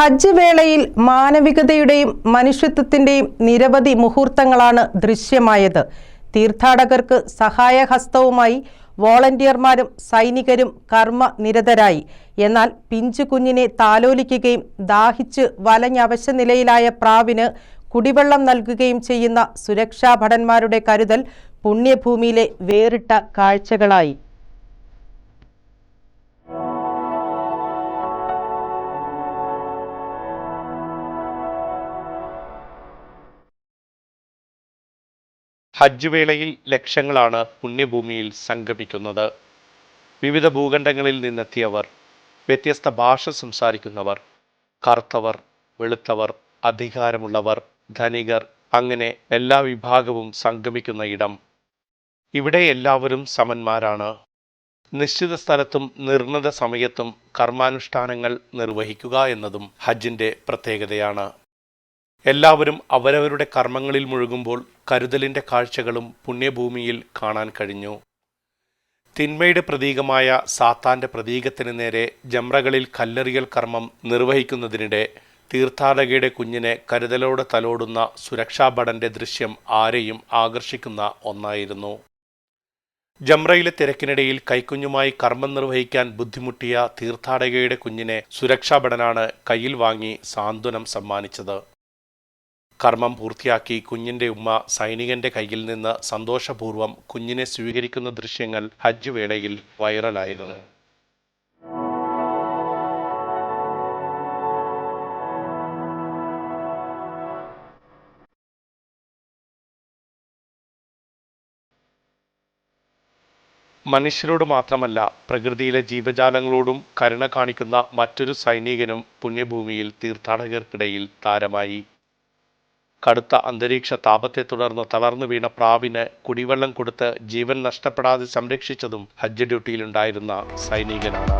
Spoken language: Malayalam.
ഹജ്ജ് വേളയിൽ മാനവികതയുടെയും മനുഷ്യത്വത്തിന്റെയും നിരവധി മുഹൂർത്തങ്ങളാണ് ദൃശ്യമായത്. തീർത്ഥാടകർക്ക് സഹായഹസ്തവുമായി വോളണ്ടിയർമാരും സൈനികരും കർമ്മ നിരതരായി എന്നാൽ പിഞ്ചു കുഞ്ഞിനെ താലോലിക്കുകയും ദാഹിച്ച് വലഞ്ഞവശ നിലയിലായ പ്രാവിന് കുടിവെള്ളം നൽകുകയും ചെയ്യുന്ന സുരക്ഷാ ഭടന്മാരുടെ കരുതൽ പുണ്യഭൂമിയിലെ വേറിട്ട കാഴ്ചകളായി. ഹജ്ജ് വേളയിൽ ലക്ഷങ്ങളാണ് പുണ്യഭൂമിയിൽ സംഗമിക്കുന്നത്. വിവിധ ഭൂഖണ്ഡങ്ങളിൽ നിന്നെത്തിയവർ വ്യത്യസ്ത ഭാഷ സംസാരിക്കുന്നവർ കറുത്തവർ വെളുത്തവർ അധികാരമുള്ളവർ ധനികർ അങ്ങനെ എല്ലാ വിഭാഗവും സംഗമിക്കുന്ന ഇടം. ഇവിടെ എല്ലാവരും സമന്മാരാണ്. നിശ്ചിത സ്ഥലത്തും നിർണിത സമയത്തും കർമാനുഷ്ഠാനങ്ങൾ നിർവഹിക്കുക എന്നതും ഹജ്ജിന്റെ പ്രത്യേകതയാണ്. എല്ലാവരും അവരവരുടെ കർമ്മങ്ങളിൽ മുഴുകുമ്പോൾ കരുതലിന്റെ കാഴ്ചകളും പുണ്യഭൂമിയിൽ കാണാൻ കഴിഞ്ഞു. തിന്മയുടെ പ്രതീകമായ സാത്താന്റെ പ്രതീകത്തിന് നേരെ ജംറകളിൽ കല്ലെറിയൽ കർമ്മം നിർവഹിക്കുന്നതിനിടെ തീർത്ഥാടകയുടെ കുഞ്ഞിനെ കരുതലോടെ തലോടുന്ന സുരക്ഷാഭടന്റെ ദൃശ്യം ആരെയും ആകർഷിക്കുന്ന ഒന്നായിരുന്നു. ജംറയിലെ തിരക്കിനിടയിൽ കൈക്കുഞ്ഞുമായി കർമ്മം നിർവഹിക്കാൻ ബുദ്ധിമുട്ടിയ തീർത്ഥാടകയുടെ കുഞ്ഞിനെ സുരക്ഷാഭടനാണ് കയ്യിൽ വാങ്ങി സാന്ത്വനം സമ്മാനിച്ചത്. കർമ്മം പൂർത്തിയാക്കി കുഞ്ഞിന്റെ ഉമ്മ സൈനികന്റെ കയ്യിൽ നിന്ന് സന്തോഷപൂർവം കുഞ്ഞിനെ സ്വീകരിക്കുന്ന ദൃശ്യങ്ങൾ ഹജ്ജ് വേളയിൽ വൈറലായിരുന്നു. മനുഷ്യരോട് മാത്രമല്ല പ്രകൃതിയിലെ ജീവജാലങ്ങളോടും കരുണ കാണിക്കുന്ന മറ്റൊരു സൈനികനും പുണ്യഭൂമിയിൽ തീർത്ഥാടകർക്കിടയിൽ താരമായി. കടുത്ത അന്തരീക്ഷ താപത്തെ തുടർന്ന് തളർന്നു വീണ പ്രാവിന് കുടിവെള്ളം കൊടുത്ത് ജീവൻ നഷ്ടപ്പെടാതെ സംരക്ഷിച്ചതും ഹജ്ജ് ഡ്യൂട്ടിയിലുണ്ടായിരുന്ന സൈനികനാണ്.